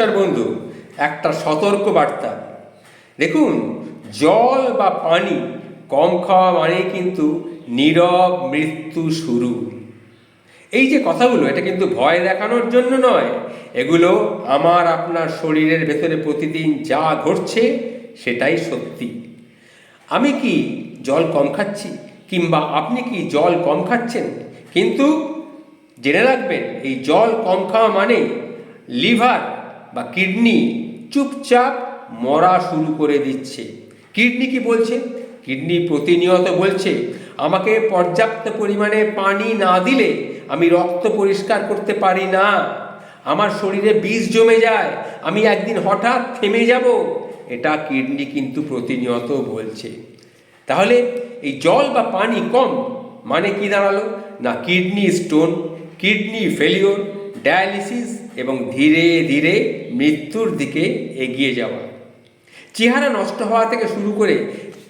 নমস্কার বন্ধু, একটা সতর্ক বার্তা। দেখুন, জল বা পানি কম খাওয়া মানে কিন্তু নীরব মৃত্যু শুরু। এই যে কথাগুলো, এটা কিন্তু ভয় দেখানোর জন্য নয়। এগুলো আমার আপনার শরীরের ভেতরে প্রতিদিন যা ঘটছে, সেটাই সত্যি। আমি কি জল কম খাচ্ছি, কিংবা আপনি কি জল কম খাচ্ছেন? কিন্তু জেনে রাখবেন, এই জল কম খাওয়া মানে লিভার বা কিডনি চুপচাপ মরা শুরু করে দিচ্ছে। কিডনি কি বলছে? কিডনি প্রতিনিয়ত বলছে, আমাকে পর্যাপ্ত পরিমাণে পানি না দিলে আমি রক্ত পরিষ্কার করতে পারি না। আমার শরীরে বিষ জমে যায়, আমি একদিন হঠাৎ থেমে যাব। এটা কিডনি কিন্তু প্রতিনিয়ত বলছে। তাহলে এই জল বা পানি কম মানে কি দাঁড়াল? না kidney stone, kidney failure dialysis এবং ধীরে ধীরে মৃত্যুর দিকে এগিয়ে যাওয়া। চেহারা নষ্ট হওয়া থেকে শুরু করে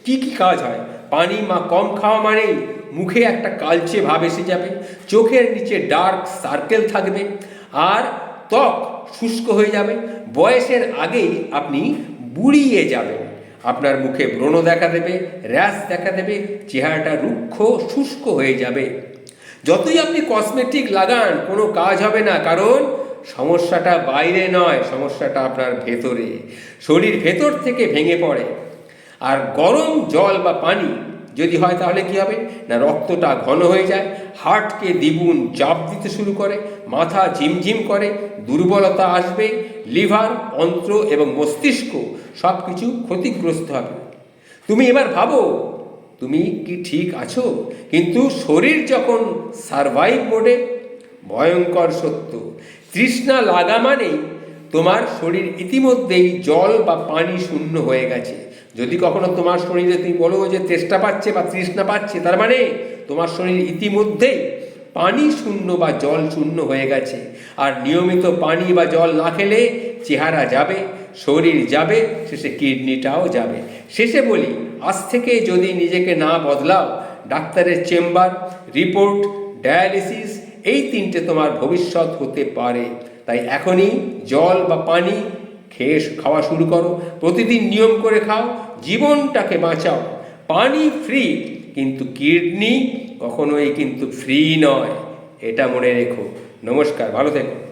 কি কি কাজ হয়, পানি মা কম খাওয়া মানেই মুখে একটা কালচে ভাব এসে যাবে, চোখের নিচে ডার্ক সার্কেল থাকবে আর ত্বক শুষ্ক হয়ে যাবে। বয়সের আগেই আপনি বুড়িয়ে যাবেন। আপনার মুখে ব্রণ দেখা দেবে, র্যাশ দেখা দেবে, চেহারাটা রুক্ষ শুষ্ক হয়ে যাবে। যতই আপনি কসমেটিক লাগান, কোনো কাজ হবে না। কারণ সমস্যাটা বাইরে নয়, সমস্যাটা আপনার ভেতরে। শরীর ভেতর থেকে ভেঙে পড়ে। আর গরম জল বা পানি যদি হয় তাহলে কি হবে? না, রক্তটা ঘন হয়ে যায়, হার্টকে দ্বিগুণ চাপ দিতে শুরু করে, মাথা ঝিমঝিম করে, দুর্বলতা আসবে, লিভার, অন্ত্র এবং মস্তিষ্ক সব কিছু ক্ষতিগ্রস্ত হবে। তুমি এবার ভাবো তুমি কি ঠিক আছো? কিন্তু শরীর যখন সারভাইভ মোডে ভয়ঙ্কর সত্য। তৃষ্ণা লাগা মানেই তোমার শরীর ইতিমধ্যেই জল বা পানি শূন্য হয়ে গেছে। যদি কখনো তোমার শরীরে তুমি বলো যে তেষ্টা পাচ্ছে বা তৃষ্ণা পাচ্ছে, তার মানে তোমার শরীর ইতিমধ্যেই পানি শূন্য বা জল শূন্য হয়ে গেছে। আর নিয়মিত পানি বা জল না খেলে চেহারা যাবে শরীর যাবে, শেষে কিডনিটাও যাবে। শেষে বলি, আজ থেকে যদি নিজেকে না বদলাও, ডাক্তারের চেম্বার, রিপোর্ট, ডায়ালিসিস, এই তিনটে তোমার ভবিষ্যৎ হতে পারে। তাই এখনই জল বা পানি খেয়ে খাওয়া শুরু করো। প্রতিদিন নিয়ম করে খাও, জীবনটাকে বাঁচাও। পানি ফ্রি কিন্তু কিডনি কখনোই কিন্তু ফ্রি নয়। এটা মনে রেখো। নমস্কার, ভালো থেকো।